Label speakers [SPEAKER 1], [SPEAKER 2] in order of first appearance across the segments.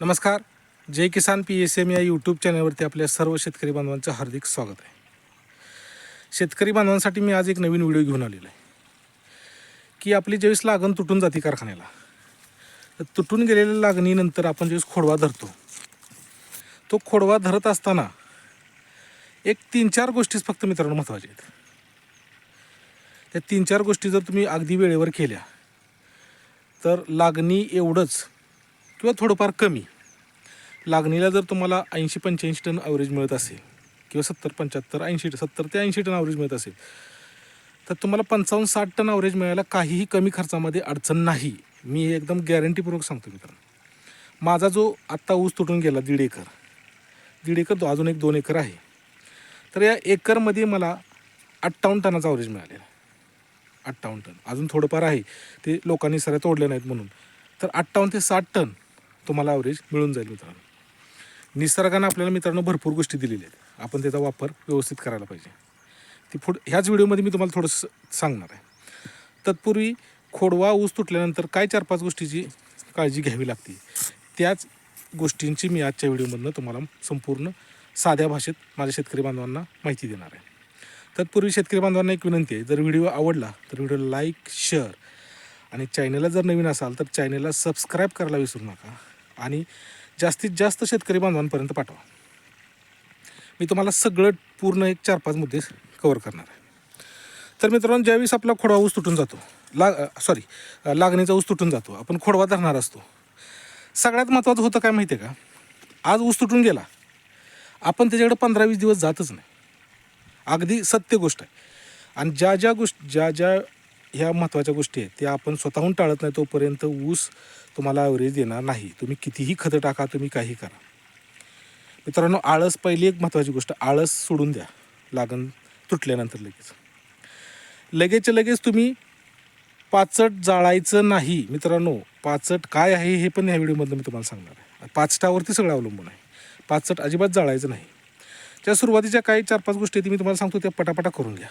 [SPEAKER 1] नमस्कार. Jai Kisan P S M या YouTube चॅनलवरती आपल्या सर्व शेतकरी बांधवांचं हार्दिक स्वागत आहे. शेतकरी बांधवांसाठी मी आज एक नवीन व्हिडिओ घेऊन आलेलो आहे. की आपली ज्यावेळेस लागण तुटून जाते कारखान्याला तर तुटून गेलेल्या लागणीनंतर आपण ज्यावेळेस खोडवा धरतो तो खोडवा धरत असताना एक तीन चार गोष्टीच फक्त मित्रांनो महत्त्वाच्या आहेत. त्या तीन चार गोष्टी जर तुम्ही अगदी वेळेवर केल्या तर लागणी एवढंच किंवा थोडंफार कमी. लागणीला जर तुम्हाला ऐंशी पंच्याऐंशी टन ॲव्हरेज मिळत असेल किंवा सत्तर पंच्याहत्तर ऐंशी सत्तर ते ऐंशी टन ॲव्हरेज मिळत असेल तर तुम्हाला पंचावन्न साठ टन ॲव्हरेज मिळायला काहीही कमी खर्चामध्ये अडचण नाही. मी हे एकदम गॅरंटीपूर्वक सांगतो मित्रांनो. माझा जो आत्ता ऊस तुटून गेला दीड एकर दीड एकर दो- अजून एक दोन एकर आहे. तर या एकरमध्ये मला अठ्ठावन्न टनाचा ॲव्हरेज मिळालेला अठ्ठावन्न टन. अजून थोडंफार आहे. ते लोकांनी सऱ्या तोडले नाहीत म्हणून. तर अठ्ठावन्न ते साठ टन तुम्हाला ॲव्हरेज मिळून जाईल मित्रांनो. निसर्गानं आपल्याला मित्रांनो भरपूर गोष्टी दिलेल्या आहेत. आपण त्याचा वापर व्यवस्थित करायला पाहिजे. ती पुढ ह्याच व्हिडिओमध्ये मी तुम्हाला थोडंसं सांगणार आहे. तत्पूर्वी खोडवा ऊस तुटल्यानंतर काय चार पाच गोष्टीची काळजी घ्यावी लागते? त्याच गोष्टींची मी आजच्या व्हिडिओमधनं तुम्हाला संपूर्ण साध्या भाषेत माझ्या शेतकरी बांधवांना माहिती देणार आहे. तत्पूर्वी शेतकरी बांधवांना एक विनंती आहे. जर व्हिडिओ आवडला तर व्हिडिओ लाईक शेअर आणि चॅनलला जर नवीन असाल तर चॅनलला सबस्क्राईब करायला विसरू नका. आणि जास्तीत जास्त शेतकरी बांधवांपर्यंत पाठवा. मी तुम्हाला सगळं पूर्ण एक चार पाच मुद्दे कवर करणार आहे. तर मित्रांनो ज्यावेळेस आपला खोडवा ऊस तुटून जातो लाग सॉरी लागणीचा ऊस तुटून जातो आपण खोडवा धरणार असतो. सगळ्यात महत्त्वाचं होतं काय माहिती आहे का? आज ऊस तुटून गेला आपण त्याच्याकडे पंधरा वीस दिवस जातच नाही. अगदी सत्य गोष्ट आहे. आणि ज्या ज्या गोष्ट ज्या ज्या ह्या महत्त्वाच्या गोष्टी आहेत. त्या आपण स्वतःहून टाळत नाही तोपर्यंत ऊस तुम्हाला ॲव्हरेज देणार नाही. तुम्ही कितीही खतं टाका तुम्ही काही करा. मित्रांनो आळस पहिली एक महत्त्वाची गोष्ट आळस सोडून द्या. लागण तुटल्यानंतर लगेच. लगेचच्या लगेच तुम्ही पाचट जाळायचं नाही. मित्रांनो पाचट काय आहे हे पण ह्या व्हिडिओमधलं मी तुम्हाला सांगणार आहे. पाचटावरती सगळं अवलंबून आहे. पाचट अजिबात जाळायचं नाही. त्या सुरुवातीच्या काही चार पाच गोष्टी आहेत, ती मी तुम्हाला सांगतो त्या पटापटा करून घ्या.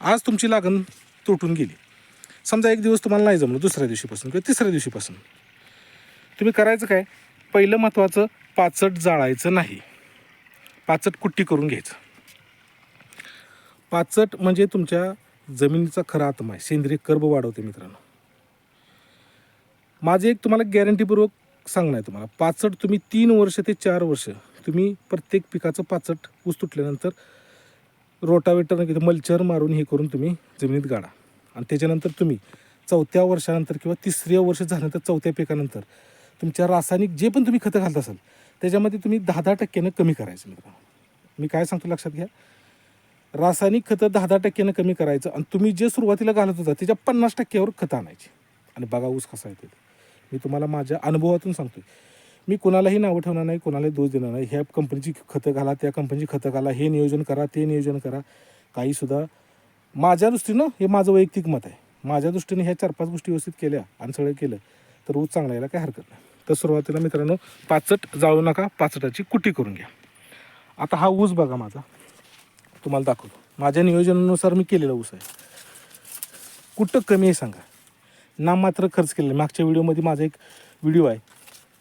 [SPEAKER 1] आज तुमची लागण तुटून गेली. समजा एक दिवस तुम्हाला नाही जमलं दुसऱ्या दिवशीपासून किंवा तिसऱ्या दिवशीपासून तुम्ही करायचं काय? पहिलं महत्त्वाचं पाचट जाळायचं नाही. पाचट कुट्टी करून घ्यायचं. पाचट म्हणजे तुमच्या जमिनीचा खरा आत्मा आहे. सेंद्रिय कर्ब वाढवते मित्रांनो. माझे एक तुम्हाला गॅरंटीपूर्वक सांगणं आहे तुम्हाला. पाचट तुम्ही तीन वर्ष ते चार वर्ष तुम्ही प्रत्येक पिकाचं पाचट ऊस तुटल्यानंतर रोटावेटर मल्चर मारून हे करून तुम्ही जमिनीत गाडा. आणि त्याच्यानंतर तुम्ही चौथ्या वर्षानंतर किंवा तिसऱ्या वर्ष झाल्यानंतर चौथ्या पिकानंतर तुमच्या रासायनिक जे पण तुम्ही खतं घालत असाल त्याच्यामध्ये तुम्ही दहा दहा टक्क्यानं कमी करायचं मित्रांनो. मी काय सांगतो लक्षात घ्या. रासायनिक खतं दहा दहा टक्क्यानं कमी करायचं आणि तुम्ही जे सुरुवातीला घालत होता त्याच्या पन्नास टक्क्यावर खतं आणायची. आणि बघा ऊस कसा येतो मी तुम्हाला माझ्या अनुभवातून सांगतो मी कोणालाही नावं ठेवणार नाही कोणालाही दोष देणार नाही. ह्या कंपनीची खतं घाला त्या कंपनीची खतं घाला हे नियोजन करा ते नियोजन करा. काहीसुद्धा माझ्या दृष्टीनं हे माझं वैयक्तिक मत आहे. माझ्या दृष्टीने ह्या चार पाच गोष्टी व्यवस्थित केल्या आणि सगळं केलं तर ऊस चांगला यायला काय हरकत नाही. तर सुरुवातीला मित्रांनो पाचट जाळू नका पाचटाची कुटी करून घ्या. आता हा ऊस बघा माझा. तुम्हाला दाखवतो. माझ्या नियोजनानुसार मी केलेला ऊस आहे. कुठं कमी आहे सांगा. नाममात्र खर्च केलेला मागच्या व्हिडिओमध्ये माझा एक व्हिडिओ आहे.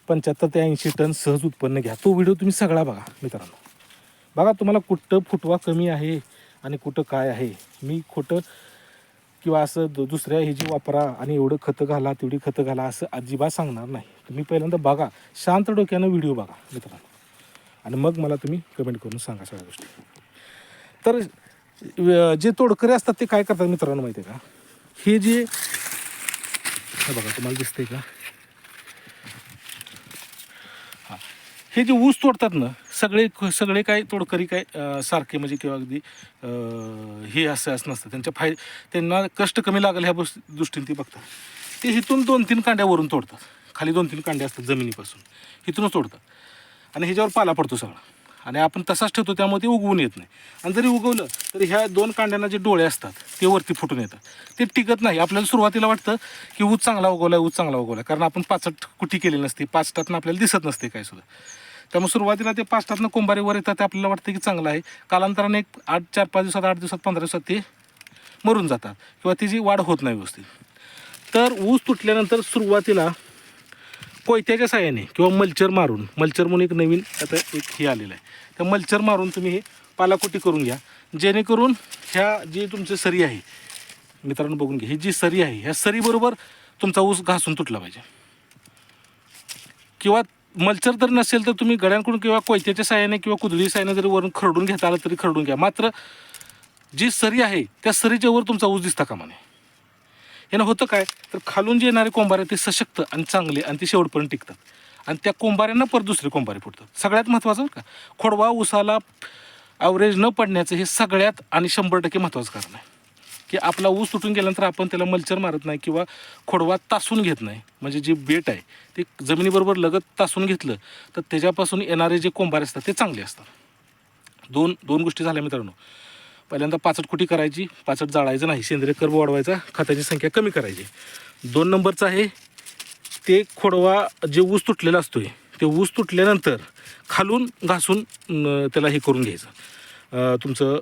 [SPEAKER 1] पंच्याहत्तर ते ऐंशी टन सहज उत्पन्न घ्या. तो व्हिडिओ तुम्ही सगळा बघा मित्रांनो. बघा तुम्हाला कुठं फुटवा कमी आहे. आणि कुठं काय आहे? मी खोटं किंवा असं दुसऱ्या हे वापरा आणि एवढं खतं घाला तेवढी खतं घाला असं अजिबात सांगणार नाही. तुम्ही पहिल्यांदा बघा. शांत डोक्यानं व्हिडिओ बघा मित्रांनो. आणि मग मला तुम्ही कमेंट करून सांगा सगळ्या गोष्टी. तर जे तोडकरी असतात ते काय करतात मित्रांनो माहिती आहे का? हे जे हे बघा तुम्हाला दिसतंय का? हां. हे जे ऊस तोडतात ना सगळे सगळे काय तोडकरी काय सारखे म्हणजे किंवा अगदी हे असं असं नसतं. त्यांच्या फाय त्यांना कष्ट कमी लागले ह्या दृष्टीने ते बघतात. ते इथून दोन तीन कांड्यावरून तोडतात. खाली दोन तीन कांड्या असतात जमिनीपासून. इथूनच तोडतात. आणि ह्याच्यावर पाला पडतो सगळा. आणि आपण तसाच ठेवतो त्यामुळे ते उगवून येत नाही. आणि जरी उगवलं तरी ह्या दोन कांड्यांना जे डोळे असतात ते वरती फुटून येतात. ते टिकत नाही. आपल्याला सुरुवातीला वाटतं की ऊस चांगला उगवला ऊस चांगला उगवला कारण आपण पाचट कुठे केली नसते. पाचटातनं आपल्याला दिसत नसते काय सुद्धा. त्यामुळे सुरुवातीला ते पाचटातनं कोंबारी वर येतात ते आपल्याला वाटतं की चांगलं आहे. कालांतराने एक आठ चार पाच दिवसात आठ दिवसात पंधरा दिवसात ते मरून जातात किंवा तिची वाढ होत नाही व्यवस्थित. तर ऊस तुटल्यानंतर सुरुवातीला कोयत्याच्या साह्याने किंवा मल्चर मारून मल्चर म्हणून एक नवीन आता एक हे आलेलं आहे. त्या मल्चर मारून तुम्ही हे पालाकुटी करून घ्या. जेणेकरून ह्या जी तुमची सरी आहे मित्रांनो बघून घ्या ही जी सरी आहे ह्या सरीबरोबर तुमचा ऊस घासून तुटला पाहिजे. किंवा मल्चर जर नसेल तर तुम्ही गड्यांकडून किंवा कोयत्याच्या साह्याने किंवा कुदळी साह्याने जरी वरून खरडून घेता आलं तरी खरडून घ्या. मात्र जी सरी आहे त्या सरीच्या वर तुमचा ऊस दिसता कामा नये. यानं होतं काय? तर खालून जे येणारे कोंबारे ते सशक्त आणि चांगले आणि ते शेवटपर्यंत टिकतात. आणि त्या कोंबाऱ्यांना परत दुसरे कोंबारे फुटतात सगळ्यात महत्त्वाचं का? खोडवा ऊसाला ॲव्हरेज न पडण्याचं हे सगळ्यात आणि शंभर टक्के महत्त्वाचं कारण आहे. की आपला ऊस तुटून गेल्यानंतर आपण त्याला मल्चर मारत नाही किंवा खोडवा तासून घेत नाही. म्हणजे जे बेट आहे ते जमिनीबरोबर लगत तासून घेतलं तर त्याच्यापासून येणारे जे कोंभारे असतात ते चांगले असतात. दोन दोन गोष्टी झाल्या मित्रांनो. पहिल्यांदा पाचट कुटी करायची पाचट जाळायचं नाही सेंद्रिय कर्ब वाढवायचा खताची संख्या कमी करायची. दोन नंबरचं आहे ते खोडवा जे ऊस तुटलेला असतोय ते ऊस तुटल्यानंतर खालून घासून त्याला हे करून घ्यायचं. तुमचं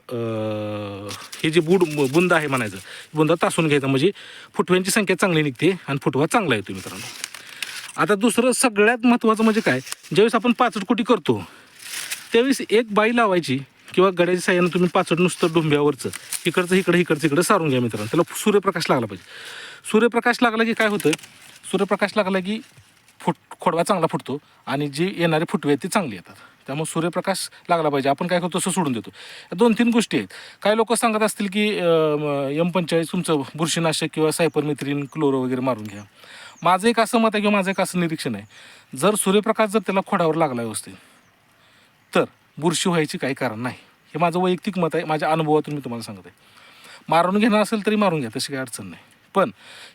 [SPEAKER 1] हे जे बुड बुंद आहे म्हणायचं बुंद तासून घ्यायचं म्हणजे फुटव्यांची संख्या चांगली निघते आणि फुटवा चांगला येतो मित्रांनो. आता दुसरं सगळ्यात महत्त्वाचं म्हणजे काय? ज्यावेळेस आपण पाचट कुटी करतो त्यावेळेस एक बाई लावायची किंवा गड्याच्या साह्यानं तुम्ही पाचट नुसतं डोंब्यावरचं इकडचं इकडं इकडचं इकडं सारून घ्या मित्रांनो. त्याला सूर्यप्रकाश लागला पाहिजे. सूर्यप्रकाश लागला की काय होतं? सूर्यप्रकाश लागला की फुट खोडवा चांगला फुटतो आणि जी येणारे फुटवे आहेत ते चांगले येतात. त्यामुळे सूर्यप्रकाश लागला पाहिजे. आपण काय करतो तसं सोडून देतो. या दोन तीन गोष्टी आहेत. काही लोक सांगत असतील की एम पंचाळीस तुमचं बुरशीनाशक किंवा सायपरमिथ्रिन क्लोरो वगैरे मारून घ्या. माझं एक असं मत आहे किंवा माझं एक असं निरीक्षण आहे. जर सूर्यप्रकाश जर त्याला खोडावर लागला व्यवस्थित तर बुरशी व्हायची काही कारण नाही. हे माझं वैयक्तिक मत आहे. माझ्या अनुभवातून मी तुम्हाला सांगत आहे. मारून घेणार असेल तरी मारून घ्या तशी काही अडचण नाही. पण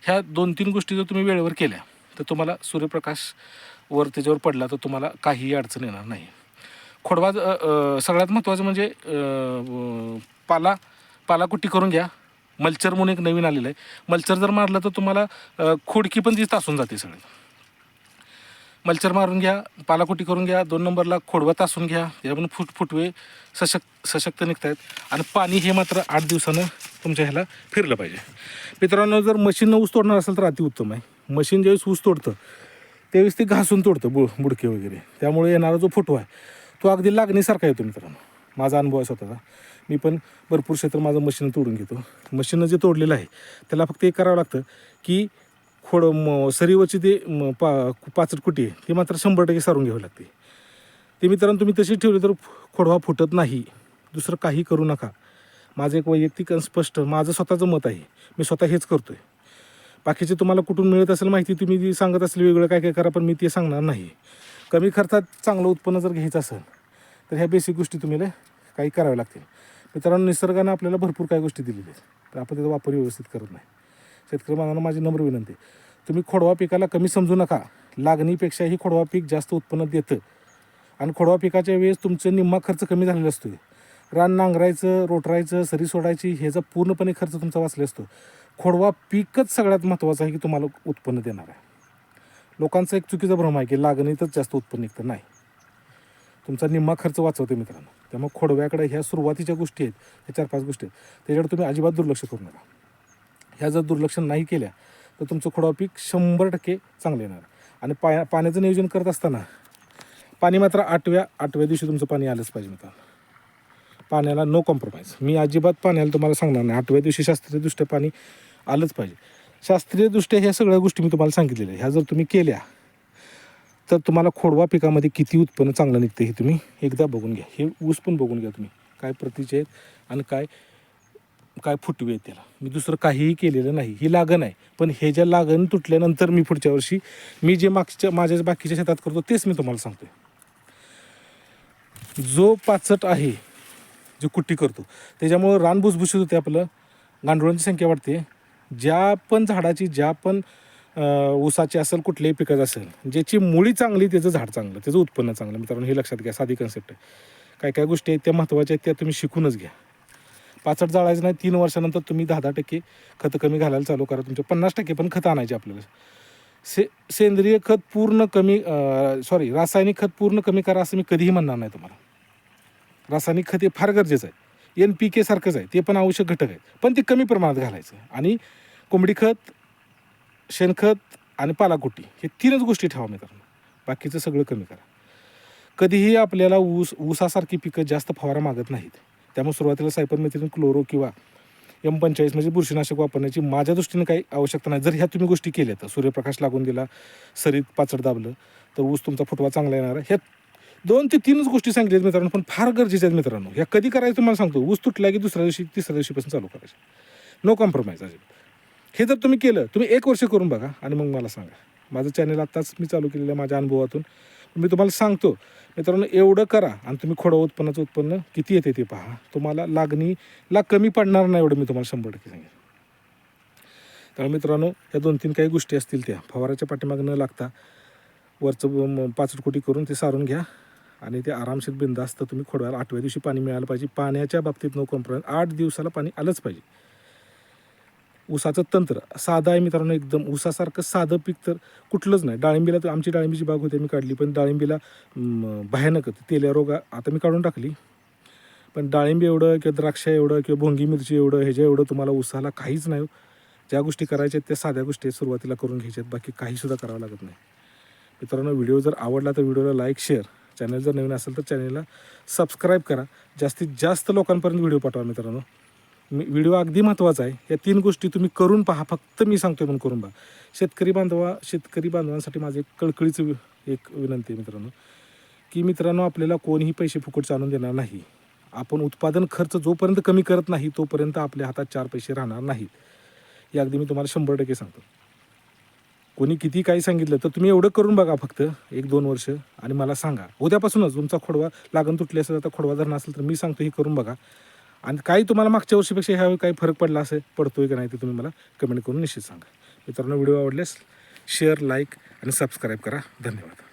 [SPEAKER 1] ह्या दोन तीन गोष्टी जर तुम्ही वेळेवर केल्या तर तुम्हाला सूर्यप्रकाश वर त्याच्यावर पडला तर तुम्हाला काहीही अडचण येणार नाही. खोडवा सगळ्यात महत्त्वाचं म्हणजे पाला पालाकुट्टी करून घ्या. मल्चर म्हणून एक नवीन आलेलं आहे. मल्चर जर मारलं तर तुम्हाला खोडकी पण ती तासून जाते सगळी. मल्चर मारून घ्या पालाकुटी करून घ्या दोन नंबरला खोडवा तासून घ्या. त्याच्यामधून फुट फुटवे सशक्त सशक्त निघत आहेत आणि पाणी हे मात्र आठ दिवसानं तुमच्या ह्याला फिरलं पाहिजे. मित्रांनो जर मशीननं ऊस तोडणार असेल तर अतिउत्तम आहे. मशीन ज्यावेळेस ऊस तोडतं त्यावेळेस ते घासून तोडतं बु बुडके वगैरे. त्यामुळे येणारा जो फुटवा आहे तो अगदी लागणीसारखा येतो मित्रांनो माझा अनुभव असा होता मी पण भरपूर क्षेत्र माझं मशीन तोडून घेतो. मशीननं जे तोडलेलं आहे त्याला फक्त एक करावं लागतं की खोड म सरीवरची ते पा पाचट कुटी आहे ती मात्र शंभर टक्के सारून घ्यावी लागते. ते मित्रांनो तुम्ही तशी ठेवली तर खोडवा फुटत नाही. दुसरं काही करू नका. माझं एक वैयक्तिक स्पष्ट माझं स्वतःचं मत आहे. मी स्वतः हेच करतो आहे बाकीचे तुम्हाला कुठून मिळत असेल माहिती तुम्ही जी सांगत असेल वेगळं काय काय करा पण मी ते सांगणार नाही. कमी खर्चात चांगलं उत्पन्न जर घ्यायचं असेल तर ह्या बेसिक गोष्टी तुम्हाला काही कराव्या लागतील. मित्रांनो निसर्गानं आपल्याला भरपूर काही गोष्टी दिलेल्या आहेत तर आपण त्याचा वापर व्यवस्थित करत नाही. शेतकरी बांधवांना माझी नम्र विनंती तुम्ही खोडवा पिकाला कमी समजू नका. लागणीपेक्षाही खोडवा पीक जास्त उत्पन्न देतं. आणि खोडवा पिकाच्या वेळेस तुमचं निम्मा खर्च कमी झालेला असतो रान नांगरायचं रोटरायचं सरी सोडायची ह्याचा पूर्णपणे खर्च तुमचा वाचले असतो. खोडवा पीकच सगळ्यात महत्त्वाचं आहे की तुम्हाला उत्पन्न देणार आहे. लोकांचा एक चुकीचा भ्रम आहे की लागणीतच जास्त उत्पन्न निघतं. नाही. तुमचा निम्मा खर्च वाचवते मित्रांनो. त्यामुळे खोडव्याकडे ह्या सुरुवातीच्या गोष्टी आहेत ह्या चार पाच गोष्टी आहेत. त्याच्याकडे तुम्ही अजिबात दुर्लक्ष करू नका. ह्या जर दुर्लक्ष नाही केल्या तर तुमचं खोडवा पीक शंभर टक्के चांगलं येणार. आणि पाया पाण्याचं नियोजन करत असताना पाणी मात्र आठव्या आठव्या दिवशी तुमचं पाणी आलंच पाहिजे मित्रांनो. पाण्याला नो कॉम्प्रोमाइज मी अजिबात पाण्याला तुम्हाला सांगणार नाही. आठव्या दिवशी शास्त्रीयदृष्ट्या पाणी आलंच पाहिजे. शास्त्रीयदृष्ट्या ह्या सगळ्या गोष्टी मी तुम्हाला सांगितलेल्या ह्या जर तुम्ही केल्या तर तुम्हाला खोडवा पिकामध्ये किती उत्पन्न चांगलं निघते हे तुम्ही एकदा बघून घ्या. हे ऊस पण बघून घ्या तुम्ही. काय प्रतीचे आहेत आणि काय काय फुटवे आहेत त्याला. मी दुसरं काहीही केलेलं नाही. ही लागण आहे. पण हे ज्या लागण तुटल्यानंतर मी पुढच्या वर्षी मी जे मागच्या माझ्या बाकीच्या शेतात करतो तेच मी तुम्हाला सांगतो जो पाचट आहे जो कुट्टी करतो त्याच्यामुळं रान भुसभुशीत होते आपलं. गांडुळांची संख्या वाढते. ज्या पण झाडाची ज्या पण ऊसाची असेल कुठल्याही पिकाचं असेल ज्याची मुळी चांगली त्याचं झाड चांगलं त्याचं उत्पन्न चांगलं. मित्रांनो हे लक्षात घ्या साधी कन्सेप्ट आहे. काय काय गोष्टी आहेत त्या महत्त्वाच्या आहेत त्या तुम्ही शिकूनच घ्या. पाचट जाळायचं नाही तीन वर्षानंतर तुम्ही दहा दहा टक्के खतं कमी घालायला चालू करा. तुमचे पन्नास टक्के पण खतं आणायचे आपल्याला. से सेंद्रिय खत पूर्ण कमी सॉरी रासायनिक खत पूर्ण कमी करा असं मी कधीही म्हणणार नाही तुम्हाला. रासायनिक खत हे फार गरजेचं आहे. एन पी के सारखंच आहे. ते पण आवश्यक घटक आहे पण ते कमी प्रमाणात घालायचं. आणि कोंबडी खत शेणखत आणि पालाकुटी हे तीनच गोष्टी ठेवा मित्रांनो. बाकीचं सगळं कमी करा. कधीही आपल्याला ऊस ऊसासारखी पिकं जास्त फवारा मागत नाहीत. त्यामुळे सुरुवातीला सायपरमेथ्रिन क्लोरो किंवा एम पंचेचाळीस म्हणजे बुरशीनाशक वापरण्याची माझ्या दृष्टीने काही आवश्यकता नाही. जर ह्या तुम्ही गोष्टी केल्या तर सूर्यप्रकाश लागून दिला सरीत पाचड दाबलं तर ऊस तुमचा फुटवा चांगला येणार. ह्या दोन ते तीनच गोष्टी सांगितल्यात मित्रांनो पण फार गरजेच्या आहेत मित्रांनो. ह्या कधी करायचं तुम्हाला सांगतो. ऊस तुटला की दुसऱ्या दिवशी तिसऱ्या दिवशीपासून चालू करायचं. नो कॉम्प्रोमाइज अजिबात. हे जर तुम्ही केलं तुम्ही एक वर्ष करून बघा आणि मग मला सांगा. माझं चॅनल आत्ताच मी चालू केलेलं आहे माझ्या अनुभवातून. मी तुम्हाला सांगतो मित्रांनो एवढं करा आणि तुम्ही खोडं उत्पन्नाचं उत्पन्न किती येते ते पहा. तुम्हाला लागणीला कमी पडणार नाही एवढं मी तुम्हाला शंभर टक्के सांगेन. त्यामुळे मित्रांनो या दोन तीन काही गोष्टी असतील त्या. फवाराच्या पाठीमाग न लागता वरचं म- पाचट कोटी करून ते सारून घ्या. आणि ते आरामशीर बिंदास्त तुम्ही खोडवायला आठव्या दिवशी पाणी मिळालं पाहिजे. पाण्याच्या बाबतीत नो कॉम्प्रोमाइज आठ दिवसाला पाणी आलंच पाहिजे. ऊसाचं तंत्र साधं आहे मित्रांनो एकदम. ऊसासारखं साधं पीक तर कुठलंच नाही. डाळिंबीला तर आमची डाळिंबीची बाग होती मी काढली. पण डाळिंबीला भयानक तेल्या रोग आता मी काढून टाकली. पण डाळिंबी एवढं किंवा द्राक्ष एवढं किंवा भोंगी मिरची एवढं ह्याच्या एवढं तुम्हाला ऊसाला काहीच नाही हो. ज्या गोष्टी करायच्या आहेत त्या साध्या गोष्टी सुरुवातीला करून घ्यायच्या आहेत. बाकी काहीसुद्धा करावं लागत नाही. मित्रांनो व्हिडिओ जर आवडला तर व्हिडिओला लाईक शेअर चॅनल जर नवीन असेल तर चॅनलला सबस्क्राईब करा. जास्तीत जास्त लोकांपर्यंत व्हिडिओ पाठवा मित्रांनो. मी व्हिडिओ अगदी महत्त्वाचा आहे. या तीन गोष्टी तुम्ही करून पहा. फक्त मी सांगतो म्हणून करून पहा. शेतकरी बांधवा शेतकरी बांधवांसाठी माझं एक कळकळीचं वि- एक विनंती आहे मित्रांनो. की मित्रांनो आपल्याला कोणीही पैसे फुकटचे आणून देणार नाही. आपण उत्पादन खर्च जोपर्यंत कमी करत नाही तोपर्यंत आपल्या हातात चार पैसे राहणार नाहीत. हे अगदी मी तुम्हाला शंभर टक्के सांगतो. कोणी किती काही सांगितलं तर तुम्ही एवढं करून बघा फक्त एक दोन वर्ष आणि मला सांगा. उद्यापासूनच तुमचा खोडवा लागण तुटली असेल आता खोडवा धरणं असेल तर मी सांगतो हे करून बघा. आणि काही तुम्हाला मागच्या वर्षीपेक्षा ह्यावेळी काही फरक पडला असेल पडतोय का नाही ते तुम्ही मला कमेंट करून निश्चित सांगा. मित्रांनो व्हिडिओ आवडल्यास शेअर लाईक आणि सबस्क्राईब करा. धन्यवाद.